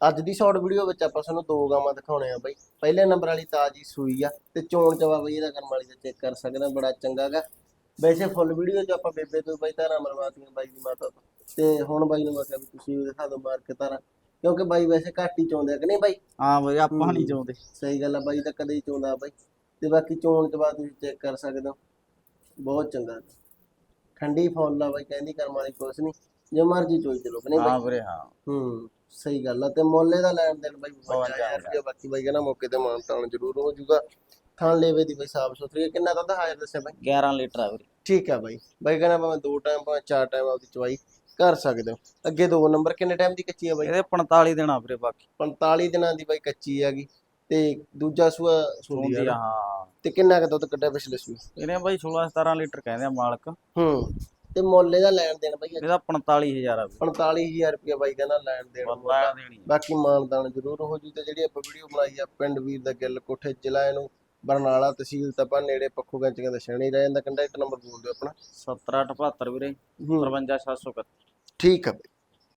ਅੱਜ ਦੀ short video ਵਿੱਚ ਆਪਾਂ ਤੁਹਾਨੂੰ ਦੋ ਗਾਵਾਂ ਦਿਖਾਉਣੇ ਆ ਬਾਈ। ਪਹਿਲੇ ਨੰਬਰ ਵਾਲੀ ਤਾਜੀ ਸੂਈ ਆ ਤੇ ਚੋਣ ਚਵਾ ਬਾਈ ਇਹਦਾ ਕਰਮ ਵਾਲੀ ਦਾ ਚੈੱਕ ਕਰ ਸਕਦਾ ਬੜਾ ਚੰਗਾ ਗਾ। ਵੈਸੇ ਫੁੱਲ ਵੀਡੀਓ 'ਚ ਆਪਾਂ ਬੇਬੇ ਤੋਂ ਬਾਈ ਧਾਰਾਂ ਮਰਵਾਤੀਆਂ ਬਾਈ ਦੀ ਮਾਤਾ ਤੋਂ। ਤੇ ਹੁਣ ਬਾਈ ਨੂੰ ਮੈਂ ਕਿਹਾ ਵੀ ਤੁਸੀਂ ਵੀ ਦਿਖਾ ਦਿਓ ਮਾਰ ਕੇ ਧਾਰਾਂ ਕਿਉਂਕਿ ਬਾਈ ਵੈਸੇ ਘੱਟ ਹੀ ਚੋਂਦੇ ਆ ਕਿ ਨਹੀਂ ਬਾਈ? ਹਾਂ ਬਈ ਆਪਾਂ ਨਹੀਂ ਹੂੰ। ਚਾਹੁੰਦੇ ਸਹੀ ਗੱਲ ਆ ਬਾਈ ਤਾਂ ਕਦੇ ਹੀ ਚੋਂਦਾ ਬਾਈ। ਤੇ ਬਾਕੀ ਚੋਣ ਤੋਂ ਬਾਅਦ ਤੁਸੀਂ ਚੈੱਕ ਕਰ ਸਕਦੇ ਹੋ। ਬਹੁਤ ਚੰਗਾ। ਠੰਡੀ ਫੁੱਲ ਆ ਬਾਈ ਕਹਿੰਦੀ ਕਰਮ ਵਾਲੀ ਕੁਛ ਨਹੀਂ। ਜੇ ਮਰਜ਼ੀ ਚੋਈ ਚਲੋ ਕਿ ਨਹੀਂ ਹਾਂ ਬਾਈ ਵੀਰੇ ਹਾਂ। ਹੂੰ। ਸਹੀ ਗੱਲ ਆ ਤੇ ਮੁੱਲੇ ਦਾ ਲੈਣ ਦੇਣ ਬਾਈ ਬਹੁਤ 50000 ਰੁਪਏ ਬਾਕੀ ਬਾਈ ਕਹਿੰਦਾ ਮੌਕੇ ਤੇ ਮਾਨ ਤਾਨ ਜ਼ਰੂਰ ਹੋ ਜਾਊਗਾ। ਥਾਂ ਲੇਵੇ ਦੀ ਬਾਈ ਸਾਫ਼ ਸੁਥਰੀ ਹੈ। ਕਿੰਨਾ ਦੁੱਧ ਹਾਜ਼ਰ ਦੱਸਿਆ ਬਾਈ? 11 ਲੀਟਰ ਆ ਵੀਰੇ। ਠੀਕ ਆ ਬਾਈ। ਬਾਈ ਕਹਿੰਦਾ ਭਾਵੇਂ ਦੋ ਟਾਈਮ ਭਾਵੇਂ ਚਾਰ ਟਾਈਮ ਆਪਦੀ ਚਵਾਈ ਕਰ ਸਕਦੇ ਹੋ। ਅੱਗੇ ਦੋ ਨੰਬਰ ਕਿੰਨੇ ਟਾਈਮ ਦੀ ਕੱਚੀ ਆ ਬਾਈ? ਇਹਦੇ 45 ਦੇਣਾ ਵੀਰੇ ਬਾਕੀ। 45 ਦਿਨਾਂ ਦੀ ਬਾਈ ਕੱਚੀ ਹੈਗੀ। ਤੇ ਦੂਜਾ ਸੂਆ ਸੁੰਦੀ ਹੁੰਦੀ ਆ ਆ ਹਾਂ। ਤੇ ਕਿੰਨਾ ਕੁ ਦੁੱਧ ਕੱਢਿਆ ਪਿਛਲੇ ਸੂਏ? ਇਹਨੇ ਬਾਈ 16 17 ਲੀਟਰ ਕਹਿੰਦੇ ਆ ਮਾਲਕ। ਹੂੰ। ਤੇ ਮੁੱਲ ਇਹਦਾ ਲੈਣ ਦੇਣ ਬਾਈ ਇਹਦਾ 45000 ਆ ਵੀਰੇ 45000 ਰੁਪਏ ਬਾਈ ਕਹਿੰਦਾ ਲੈਣ ਦੇਣ ਮੁੱਲ ਦੇਣੀ। ਬਾਕੀ ਮਾਨਦਾਨ ਜ਼ਰੂਰ ਹੋ ਜੂ ਤੇ ਜਿਹੜੀ ਆਪਾਂ ਵੀਡੀਓ ਬਣਾਈ ਆ ਪਿੰਡ ਵੀਰ ਦਾ ਗਿੱਲ ਕੋਠੇ ਜ਼ਿਲ੍ਹਾ ਇਹਨੂੰ ਬਰਨਾਲਾ ਤਹਿਸੀਲ ਤਪਾ ਨੇੜੇ ਪੱਖੋ ਗੰਚੀਆਂ ਦਾ ਸ਼ਹਿਣੀ ਰਹਿ ਜਾਂਦਾ ਕੰਟੈਕਟ ਨੰਬਰ ਬੋਲ ਦਿਓ ਆਪਣਾ। 78 72 ਵੀਰੇ 55731 ਠੀਕ ਆ